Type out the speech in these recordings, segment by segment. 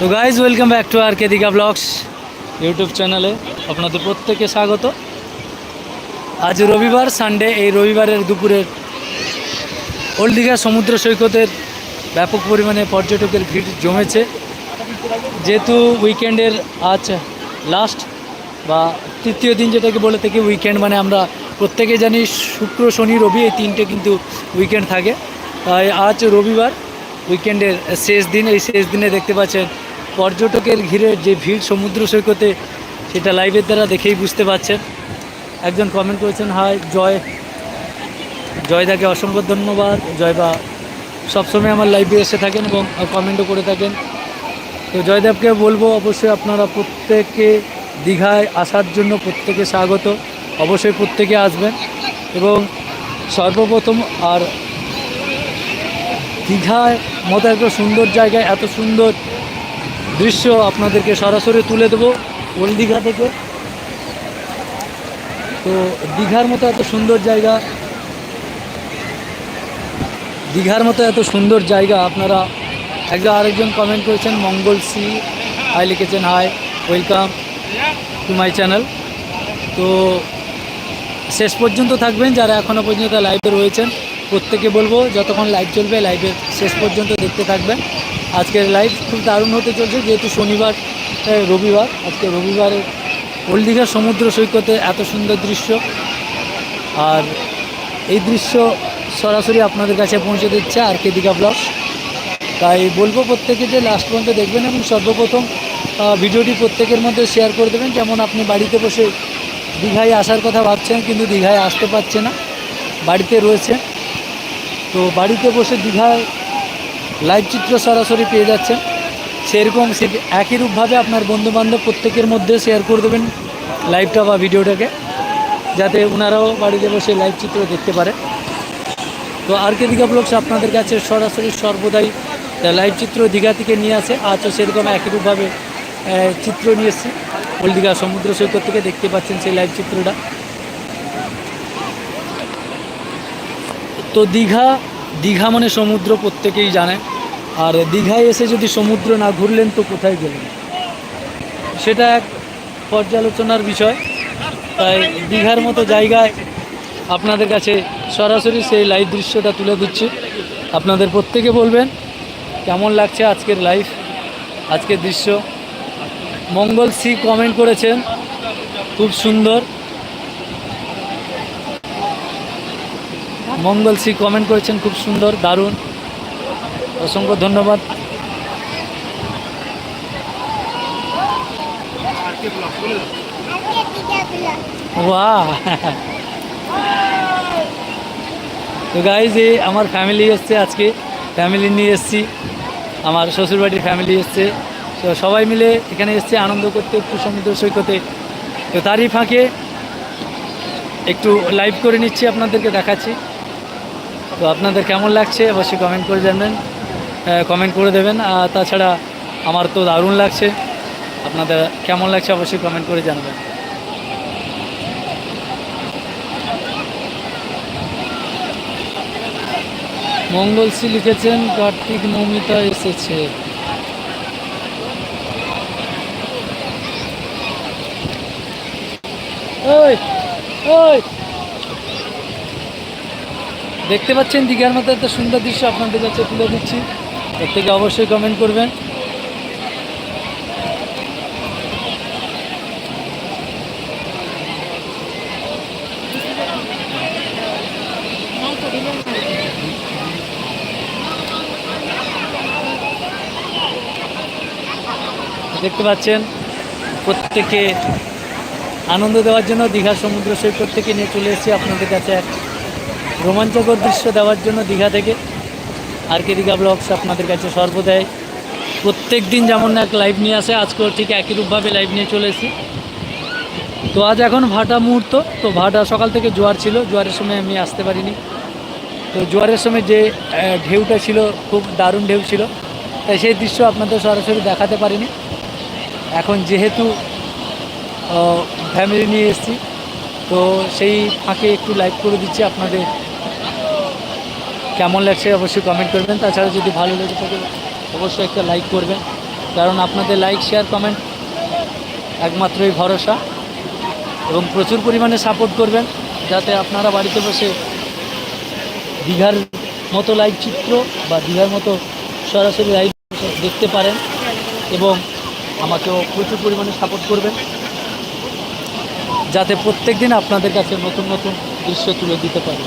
তো guys welcome back to R K কেদিকা blogs YouTube চ্যানেলে আপনাদের প্রত্যেকে স্বাগত। আজ রবিবার সানডে এই রবিবারের দুপুরের ওল্ড দীঘা সমুদ্র সৈকতের ব্যাপক পরিমাণে পর্যটকের ভিড় জমেছে। যেহেতু উইকেন্ডের আজ লাস্ট বা তৃতীয় দিন যেটাকে বলে থাকি উইকেন্ড মানে আমরা প্রত্যেকে জানি শুক্র, শনি, রবি এই তিনটে কিন্তু উইকেন্ড থাকে। তাই আজ রবিবার উইকেন্ডের শেষ দিন, এই শেষ দিনে দেখতে পাচ্ছেন পর্যটকের ঘিরে যে ভিড় সমুদ্র সৈকতে, সেটা লাইভের দ্বারা দেখেই বুঝতে পারছেন। একজন কমেন্ট করেছেন, হাই, জয়, জয়দাকে অসংখ্য ধন্যবাদ। জয়দা সবসময় আমার লাইভে এসে থাকেন এবং কমেন্টও করে থাকেন। তো জয়দেবকে বলব, অবশ্যই আপনারা প্রত্যেকে দীঘায় আসার জন্য প্রত্যেকে স্বাগত। অবশ্যই প্রত্যেকে আসবেন এবং সর্বপ্রথম আর দীঘায় মতো একটা সুন্দর জায়গায় এত সুন্দর দৃশ্য আপনাদেরকে সরাসরি তুলে দেবো ওল দীঘা থেকে। তো দীঘার মতো এত সুন্দর জায়গা, দীঘার মতো এত সুন্দর জায়গা, আপনারা একজন আরেকজন কমেন্ট করেছেন, মঙ্গল সি হাই লিখেছেন hi welcome to my channel তো শেষ পর্যন্ত থাকবেন, যারা এখনও পর্যন্ত লাইভে রয়েছেন প্রত্যেকে বলব, যতক্ষণ লাইভ চলবে লাইভের শেষ পর্যন্ত দেখতে থাকবেন। আজকের লাইভ খুব দারুণ হতে চলছে, যেহেতু শনিবার রবিবার। আজকে রবিবারে ওল্ড দীঘার সমুদ্র সৈকতে এত সুন্দর দৃশ্য। আর এই দৃশ্য সরাসরি আপনাদের কাছে পৌঁছে দিচ্ছে আর কে দীঘা ব্লগ তাই বলব প্রত্যেকে যে লাস্ট পর্যন্ত দেখবেন এবং সর্বপ্রথম ভিডিওটি প্রত্যেকের মধ্যে শেয়ার করে দেবেন। যেমন আপনি বাড়িতে বসে দীঘায় আসার কথা ভাবছেন, কিন্তু দীঘায় আসতে পারছে না। বাড়িতে রয়েছে তো বাড়িতে বসে দীঘায় লাইভ চিত্র সরাসরি পেয়ে যাচ্ছেন। সেরকম সে একই রূপভাবে আপনার বন্ধুবান্ধব প্রত্যেকের মধ্যে শেয়ার করে দেবেন লাইভটা বা ভিডিওটাকে যাতে ওনারাও বাড়িতে বসে লাইভ চিত্র দেখতে পারে। তো আর কে দীঘা ব্লগস আপনাদের কাছে সরাসরি সর্বদাই লাইভ চিত্র দীঘা থেকে নিয়ে আসে। আজও সেরকম একইরূপভাবে আহ, চিত্র নিয়ে এসেছি। ওল দীঘা সমুদ্র সৈকত থেকে দেখতে পাচ্ছেন সেই লাইভ চিত্রটা। তো দীঘা দীঘা মানে সমুদ্র প্রত্যেকেই জানে। আর দীঘায় এসে যদি সমুদ্র না ঘুরলেন, তো কোথায় গেলেন? সেটা এক পর্যালোচনার বিষয়। তাই দীঘার মতো জায়গায় আপনাদের কাছে সরাসরি সেই লাইভ দৃশ্যটা তুলে দিচ্ছি আপনাদের প্রত্যেকে বলবেন, কেমন লাগছে আজকের লাইভ আজকের দৃশ্য? মঙ্গল সি কমেন্ট করেছেন, খুব সুন্দর। মঙ্গল সি কমেন্ট করেছেন, খুব সুন্দর, দারুণ। অসংখ্য ধন্যবাদ। তো গাইজ এই আমার ফ্যামিলি এসছে আজকে। ফ্যামিলি নিয়ে এসছি। আমার শ্বশুরবাড়ির ফ্যামিলি এসছে। তো সবাই মিলে এখানে এসছে আনন্দ করতে, একটু সমুদ্র সৈকতে। তো তারই ফাঁকে একটু লাইভ করে নিচ্ছি, আপনাদেরকে দেখাচ্ছি। তো আপনাদের কেমন লাগছে? অবশ্যই কমেন্ট করে জানবেন। কমেন্ট করে দেবেন। আর তাছাড়া আমার তো দারুণ লাগছে। আপনাদের কেমন লাগছে অবশ্যই কমেন্ট করে জানাবেন। মঙ্গলসি লিখেছেন, কার্তিক মৌমিতা এসেছে। ওই ওই দেখতে পাচ্ছেন দীঘার মতো একটা সুন্দর দৃশ্য আপনাদের কাছে তুলে দিচ্ছি এর থেকে অবশ্যই কমেন্ট করবেন। দেখতে পাচ্ছেন, প্রত্যেকে আনন্দ দেওয়ার জন্য দীঘা সমুদ্র সৈকত থেকে নিয়ে চলে এসেছি। আপনাদের কাছে এক রোমাঞ্চকর দৃশ্য দেওয়ার জন্য দীঘা থেকে আর কে দীঘা ব্লগস আপনাদের কাছে সর্বদাই। প্রত্যেক দিন যেমন এক লাইভ নিয়ে আসে, আজকেও ঠিক একই রূপভাবে লাইভ নিয়ে চলে এসেছি। তো আজ এখন ভাটা মুহূর্ত, তো ভাটা সকাল থেকে জোয়ার ছিল, জোয়ারের সময় আমি আসতে পারিনি। তো জোয়ারের সময় যে ঢেউটা ছিল, খুব দারুণ ঢেউ ছিল, তাই সেই দৃশ্য আপনাদের সরাসরি দেখাতে পারিনি। এখন যেহেতু ফ্যামিলি নিয়ে এসেছি, তো সেই ফাঁকে একটু লাইভ করে দিচ্ছি আপনাদের কেমন লাগছে অবশ্যই কমেন্ট করবেন। তাছাড়া যদি ভালো লেগে থাকে, অবশ্যই একটা লাইক করবেন। কারণ আপনাদের লাইক শেয়ার কমেন্ট একমাত্রই ভরসা। এবং প্রচুর পরিমাণে সাপোর্ট করবেন, যাতে আপনারা বাড়িতে বসে দীঘার মতো লাইভ চিত্র বা দীঘার মতো সরাসরি লাইভ দেখতে পারেন এবং আমাকেও প্রচুর পরিমাণে সাপোর্ট করবেন। যাতে প্রত্যেক দিন আপনাদের কাছে নতুন নতুন দৃশ্য তুলে দিতে পারি।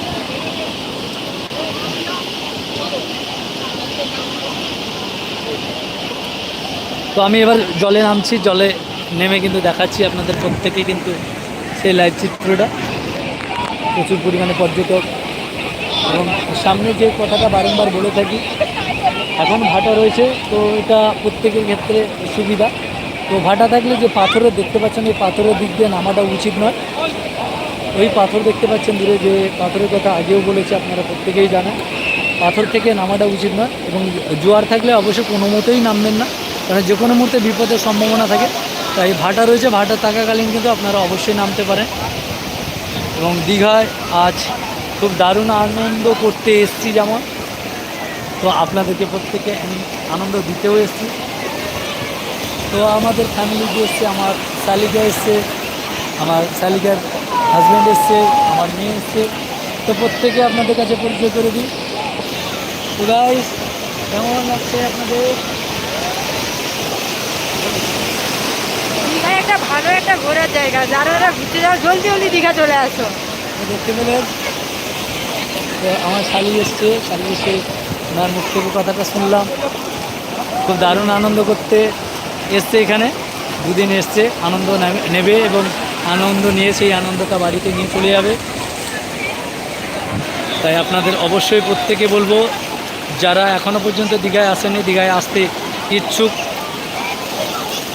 তো আমি এবার জলে নামছি, জলে নেমে কিন্তু দেখাচ্ছি আপনাদের প্রত্যেকে কিন্তু সেই লাইভ চিত্রটা। প্রচুর পরিমাণে পর্যটক এবং সামনে যে কথাটা বারংবার বলে থাকি, এখন ভাটা রয়েছে, তো এটা প্রত্যেকের ক্ষেত্রে সুবিধা। তো ভাটা থাকলে যে পাথরের, দেখতে পাচ্ছেন এই পাথরের দিক দিয়ে নামাটা উচিত নয়। ওই পাথর দেখতে পাচ্ছেন দূরে যে পাথরের কথা আগেও বলেছি, আপনারা প্রত্যেকেই জানেন। পাথর থেকে নামাটা উচিত নয় এবং জোয়ার থাকলে অবশ্যই কোনো মতেই নামবেন না। কারণ যে কোনো মুহূর্তে বিপদের সম্ভাবনা থাকে, তাই ভাটা রয়েছে। ভাটা থাকাকালীন কিন্তু আপনারা অবশ্যই নামতে পারেন। এবং দীঘায় আজ খুব দারুণ আনন্দ করতে এসছি যেমন। তো আপনাদেরকে প্রত্যেকে আনন্দ দিতেও এসছি। তো আমাদের ফ্যামিলি যে এসছে, আমার শালিকা এসছে, আমার শালিকার হাজব্যান্ড এসছে, আমার মেয়ে এসছে। তো প্রত্যেকে আপনাদের কাছে পরিচয় করে দিই। তো কেমন লাগছে আপনাদের? দীঘা একটা ভালো একটা ঘোরার জায়গা, যারা ঘুরতে যাও, জলদি জলদি দীঘা চলে আসো। দেখতে পেলেন আমার শালি এসছে, শালি এসে ওনার মুখ থেকে কথাটা শুনলাম। খুব দারুণ আনন্দ করতে এসছে এখানে, দুদিন এসছে, আনন্দ নেবে- নেবে এবং আনন্দ নিয়ে সেই আনন্দটা বাড়িতে নিয়ে চলে যাবে। তাই আপনাদের অবশ্যই প্রত্যেকে বলব, যারা এখনও পর্যন্ত দীঘায় আসেনি, দীঘায় আসতে ইচ্ছুক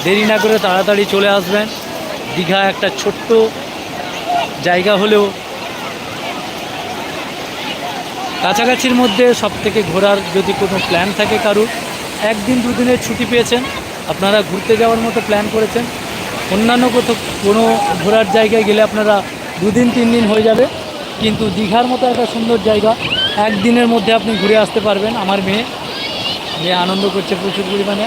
দেরি না করে তাড়াতাড়ি চলে আসবেন। দীঘা একটা ছোট্ট জায়গা হলেও কাছাকাছির মধ্যে সব থেকে ঘোরার যদি কোনো প্ল্যান থাকে কারুর, একদিন দুদিনের ছুটি পেয়েছেন, আপনারা ঘুরতে যাওয়ার মতো প্ল্যান করেছেন, অন্যান্য কোথাও কোনো ঘোরার জায়গায় গেলে আপনারা দুদিন তিন দিন হয়ে যাবে, কিন্তু দীঘার মতো একটা সুন্দর জায়গা, একদিনের মধ্যে আপনি ঘুরে আসতে পারবেন। আমার মেয়ে মেয়ে আনন্দ করছে প্রচুর পরিমাণে।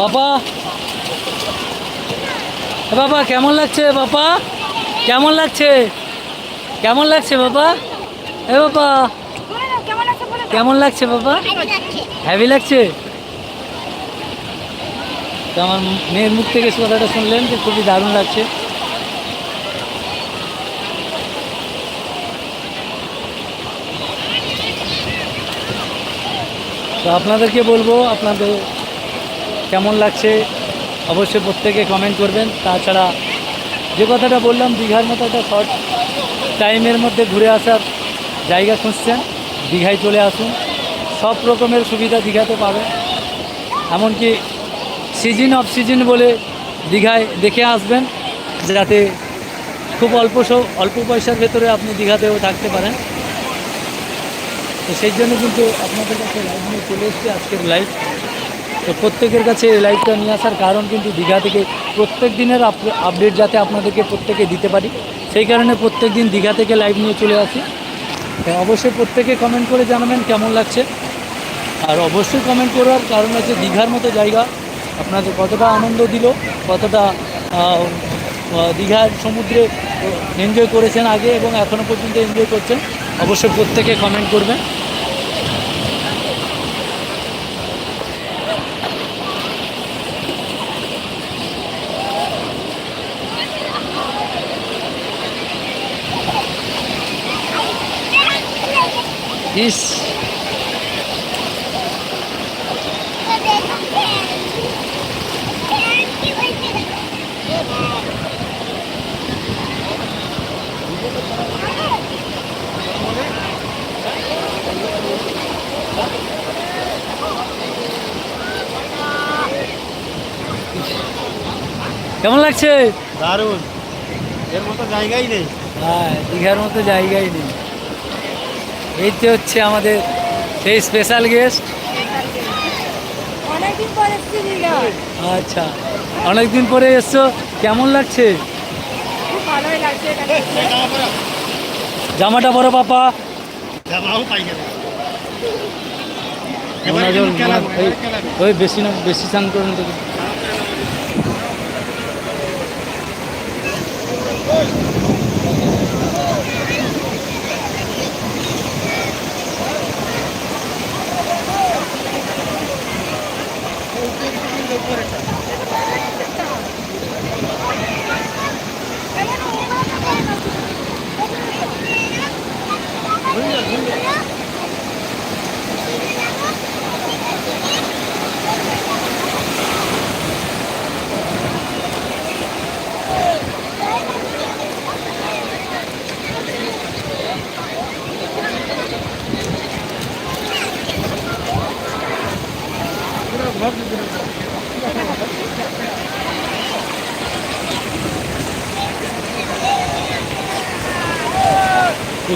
বাবা। বাবা, কেমন লাগছে বাবা? কেমন লাগছে? কেমন লাগছে বাবা? এ বাবা। কেমন লাগছে বাবা? হ্যাভি লাগছে? তো আমার মেয়ের মুখ থেকে কথাটা শুনলেন যে খুবই দারুণ লাগছে। তো আপনাদেরকে বলব, আপনাদের কেমন লাগছে অবশ্যই প্রত্যেকে কমেন্ট করবেন। তাছাড়া যে কথাটা বললাম, দীঘার মতো একটা শর্ট টাইমের মধ্যে ঘুরে আসার জায়গা খুঁজছেন, দীঘায় চলে আসুন। সব রকমের সুবিধা দীঘাতে পাবেন। এমনকি সিজন অফ সিজন বলে দীঘায় দেখে আসবেন, যাতে খুব অল্প অল্প পয়সার ভেতরে আপনি দীঘাতেও থাকতে পারেন। তো সেই জন্য কিন্তু আপনাদের কাছে লাইভ নিয়ে চলে এসেছি আজকের লাইভ তো প্রত্যেকের কাছে এই লাইভটা নিয়ে আসার কারণ কিন্তু দীঘা থেকে প্রত্যেক দিনের আপ- আপডেট যাতে আপনাদেরকে প্রত্যেকে দিতে পারি। সেই কারণে প্রত্যেক দিন দীঘা থেকে লাইভ নিয়ে চলে আসি। অবশ্যই প্রত্যেকে কমেন্ট করে জানাবেন কেমন লাগছে। আর অবশ্যই কমেন্ট করার কারণ হচ্ছে দীঘার মতো জায়গা আপনাদের কতটা আনন্দ দিল, কতটা দীঘার সমুদ্রে এনজয় করেছেন আগে এবং এখনও পর্যন্ত এনজয় করছেন। অবশ্যই প্রত্যেকে কমেন্ট করবেন। ইস কেমন লাগছে? দারুণ। এর মতো জায়গাই নেই। হ্যাঁ দীঘার মতো জায়গাই নেই। এই তো হচ্ছে আমাদের সেই স্পেশাল গেস্ট আচ্ছা অনেকদিন পরে এসছো কেমন লাগছে? খুব ভালোই লাগছে এখানে। জামাটা বড় পাপা। ওই বেশি না বেশি স্নান করুন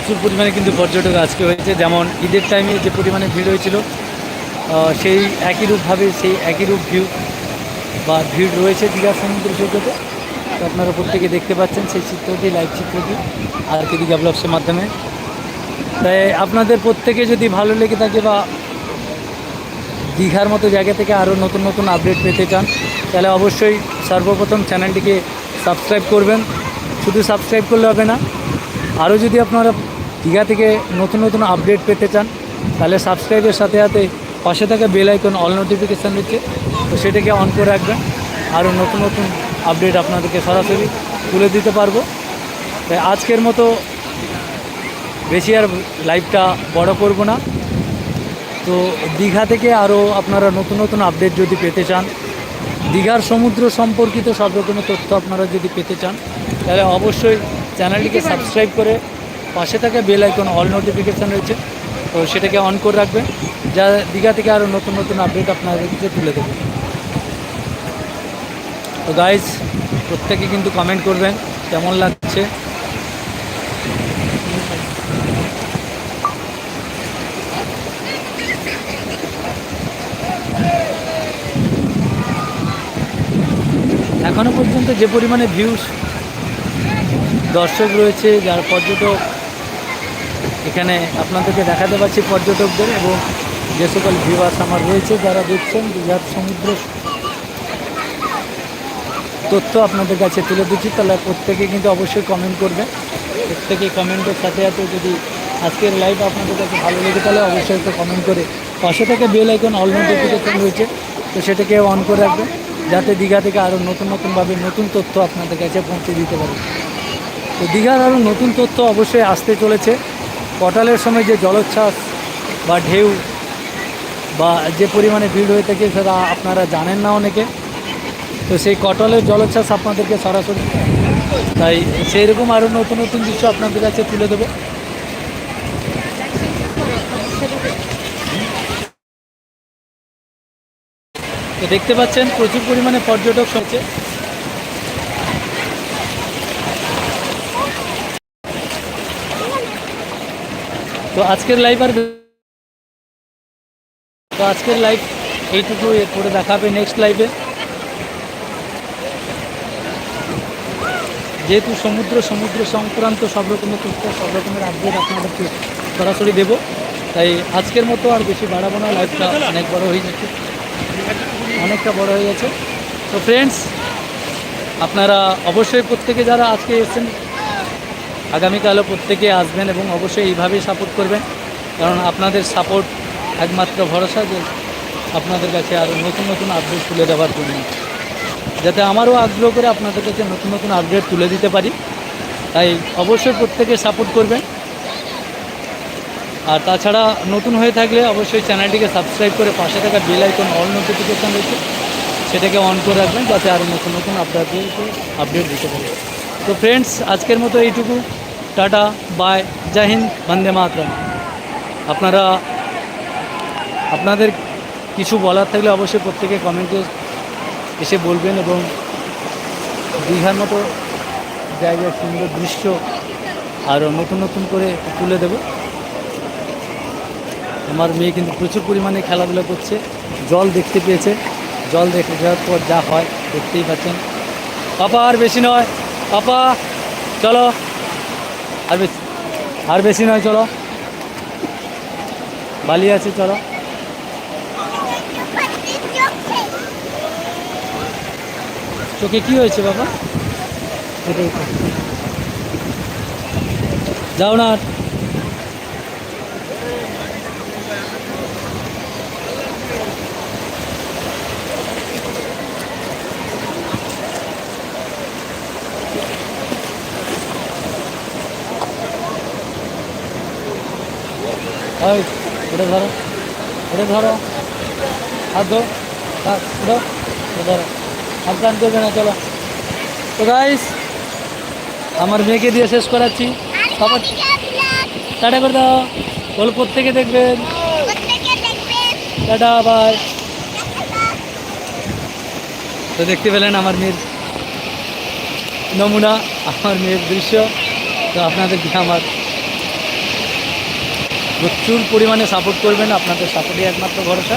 প্রচুর পরিমাণে কিন্তু পর্যটক আজকে হয়েছে। যেমন ঈদের টাইমে যে পরিমাণে ভিড় হয়েছিল সেই একই রূপভাবে, সেই একই রূপ ভিউ বা ভিড় রয়েছে দীঘা সমুদ্র সৈকতে। তো আপনারা প্রত্যেকে দেখতে পাচ্ছেন সেই চিত্রটি লাইভ চিত্রটি আর কি দীঘা ব্লগসের মাধ্যমে। তাই আপনাদের প্রত্যেকে যদি ভালো লেগে থাকে বা দীঘার মতো জায়গা থেকে আরও নতুন নতুন আপডেট পেতে চান, তাহলে অবশ্যই সর্বপ্রথম চ্যানেলটিকে সাবস্ক্রাইব করবেন। শুধু সাবস্ক্রাইব করলে হবে না আরও যদি আপনারা দীঘা থেকে নতুন নতুন আপডেট পেতে চান তাহলে সাবস্ক্রাইবের সাথে সাথে পাশে থাকা বেল আইকন অল নোটিফিকেশান দিচ্ছে তো সেটাকে অন করে রাখবেন। আরও নতুন নতুন আপডেট আপনাদেরকে সরাসরি তুলে দিতে পারব। তাই আজকের মতো বেশি আর লাইভটা বড় করব না। তো দীঘা থেকে আরও আপনারা নতুন নতুন আপডেট যদি পেতে চান দীঘার সমুদ্র সম্পর্কিত সব রকমের তথ্য আপনারা যদি পেতে চান তাহলে অবশ্যই চ্যানেলটিকে সাবস্ক্রাইব করে পাশে থাকা বেল আইকন অল নোটিফিকেশান রয়েছে। তো সেটাকে অন করে রাখবেন। যা দীঘা থেকে আরও নতুন নতুন আপডেট আপনাদেরকে তুলে দেবে। তো গাইজ প্রত্যেকে কিন্তু কমেন্ট করবেন, কেমন লাগছে? এখনও পর্যন্ত যে পরিমাণে ভিউস দর্শক রয়েছে, যার পর্যটক এখানে আপনাদেরকে দেখাতে পারছি পর্যটকদের এবং যে সকল ভিউয়ার্স আমার রয়েছে, যারা দেখছেন দীঘার সমুদ্র তথ্য আপনাদের কাছে তুলে দিচ্ছি তাহলে প্রত্যেকে কিন্তু অবশ্যই কমেন্ট করবে। প্রত্যেকে কমেন্টের সাথে সাথে যদি আজকের লাইভ আপনাদের কাছে ভালো লেগে তাহলে অবশ্যই একটা কমেন্ট করে পাশে থেকে বেল আইকন অল নোটিফিকেশন রয়েছে, তো সেটাকে অন করে রাখবেন, যাতে দীঘা থেকে আরও নতুন নতুনভাবে নতুন তথ্য আপনাদের কাছে পৌঁছে দিতে পারে। তো দীঘার আরও নতুন তথ্য অবশ্যই আসতে চলেছে। কটালের সময় যে জলোচ্ছ্বাস বা ঢেউ বা যে পরিমাণে ভিড় হয়ে থাকে সেটা আপনারা জানেন না অনেকে। তো সেই কটলের জলোচ্ছ্বাস আপনাদেরকে সরাসরি তাই সেই রকম আরও নতুন নতুন দৃশ্য আপনাদের কাছে তুলে দেবো। দেখতে পাচ্ছেন প্রচুর পরিমাণে পর্যটক হচ্ছে তো আজকের লাইভ আর তো আজকের লাইভ এইটুকু এরপরে দেখাবে নেক্সট লাইভে যেহেতু সমুদ্র সমুদ্র সংক্রান্ত সব রকমের তথ্য, সব রকমের আপডেট আপনাদেরকে সরাসরি দেবো। তাই আজকের মতো আর বেশি বাড়াবো না লাইভটা অনেক বড় হয়ে যাচ্ছে। অনেকটা বড় হয়ে গেছে তো ফ্রেন্ডস আপনারা অবশ্যই প্রত্যেকে যারা আজকে এসেছেন আগামীকালও প্রত্যেকে আসবেন এবং অবশ্যই এইভাবেই সাপোর্ট করবেন। কারণ আপনাদের সাপোর্ট একমাত্র ভরসা যে আপনাদের কাছে আরও নতুন নতুন আপডেট তুলে দেওয়ার জন্য। যাতে আমারও আগ্রহ করে আপনাদের কাছে নতুন নতুন আপডেট তুলে দিতে পারি। তাই অবশ্যই প্রত্যেকে সাপোর্ট করবেন। আর তাছাড়া নতুন হয়ে থাকলে অবশ্যই চ্যানেলটিকে সাবস্ক্রাইব করে পাশে থাকা বেল আইকন অল নোটিফিকেশান রয়েছে। সেটাকে অন করে রাখবেন যাতে আরও নতুন নতুন আপনাদেরকে আপডেট দিতে পারি। তো ফ্রেন্ডস আজকের মতো এইটুকু। টাটা বাই জয় হিন্দ, বন্দে মাতরম। আপনারা, আপনাদের কিছু বলার থাকলে অবশ্যই প্রত্যেকে কমেন্টে এসে বলবেন এবং দীঘার মতো জায়গার সুন্দর দৃশ্য আরও নতুন নতুন করে তুলে দেব। আমার মেয়ে কিন্তু প্রচুর পরিমাণে খেলাধুলা করছে। জল দেখতে পেয়েছে। জল দেখে যাওয়ার পর যা হয়, দেখতেই পাচ্ছেন। পাপা আর বেশি নয়। পাপা চলো। আর বেশি আর বেশি নয় চলো। বালি আছে চলো। চোখে কি হয়েছে বাবা। যাও না। ওই এটা ধরো। এটা ধরো। হাত ধো হাত ধরো। এটা ধরো। হাত টান করবে না, চলো। তো গাইস আমার মেয়েকে দিয়ে শেষ করাচ্ছি। বাবা টাটা করে দাও। বলো প্রত্যেকে দেখবেন। টাটা বাই তো দেখতে পেলেন আমার মেয়ের নমুনা, আমার মেয়ের দৃশ্য। তো আপনাদেরকে আমার প্রচুর পরিমাণে সাপোর্ট করবেন, আপনাদের সাপোর্টই একমাত্র ভরসা।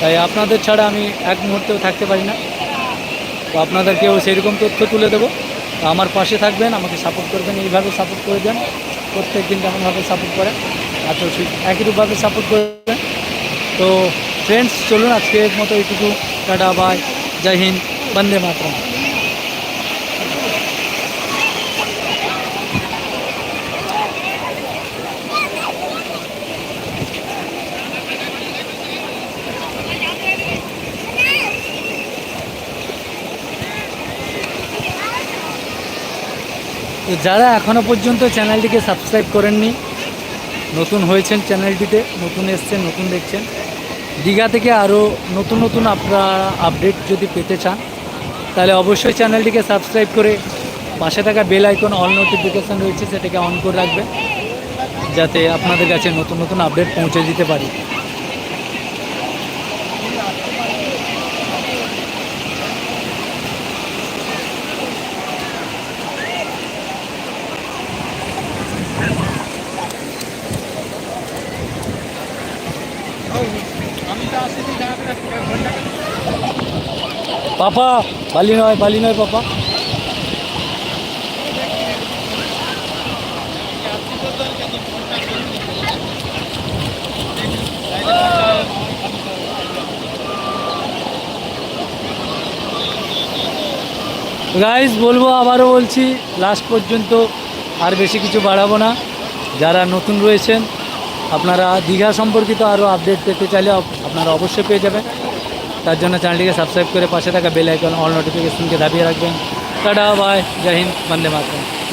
তাই আপনাদের ছাড়া আমি এক মুহূর্তেও থাকতে পারি না। তো আপনাদেরকেও সেইরকম তথ্য তুলে দেবো। তো আমার পাশে থাকবেন, আমাকে সাপোর্ট করবেন, এইভাবে সাপোর্ট করে দেন। প্রত্যেক দিন কেমনভাবে সাপোর্ট করে আর তো ঠিক একইরূপভাবে সাপোর্ট করবেন তো ফ্রেন্ডস চলুন আজকের মতো এইটুকু, টাটা বাই জয় হিন্দ, বন্দে মাতরম। তো যারা এখনও পর্যন্ত চ্যানেলটিকে সাবস্ক্রাইব করেননি, নতুন হয়েছেন চ্যানেলটিতে, নতুন এসছেন, নতুন দেখছেন, দীঘা থেকে আরও নতুন নতুন আপনারা আপডেট যদি পেতে চান, তাহলে অবশ্যই চ্যানেলটিকে সাবস্ক্রাইব করে পাশে থাকা বেল আইকন, অল নোটিফিকেশান রয়েছে, সেটাকে অন করে রাখবেন, যাতে আপনাদের কাছে নতুন নতুন আপডেট পৌঁছে দিতে পারি। পাপা, বালি নয় বালি নয় পাপা। গাইজ বলব আবারও বলছি লাস্ট পর্যন্ত আর বেশি কিছু বাড়াবো না। যারা নতুন রয়েছেন, আপনারা দীঘা সম্পর্কিত আরও আপডেট পেতে চাইলে আপ- আপনারা অবশ্যই পেয়ে যাবেন। তার জন্য চ্যানেলটিকে সাবস্ক্রাইব করে পাশে থাকা বেল আইকন অল নোটিফিকেশনকে দাবিয়ে রাখবেন। টাটা বাই জয় হিন্দ, বন্দে মাতরম।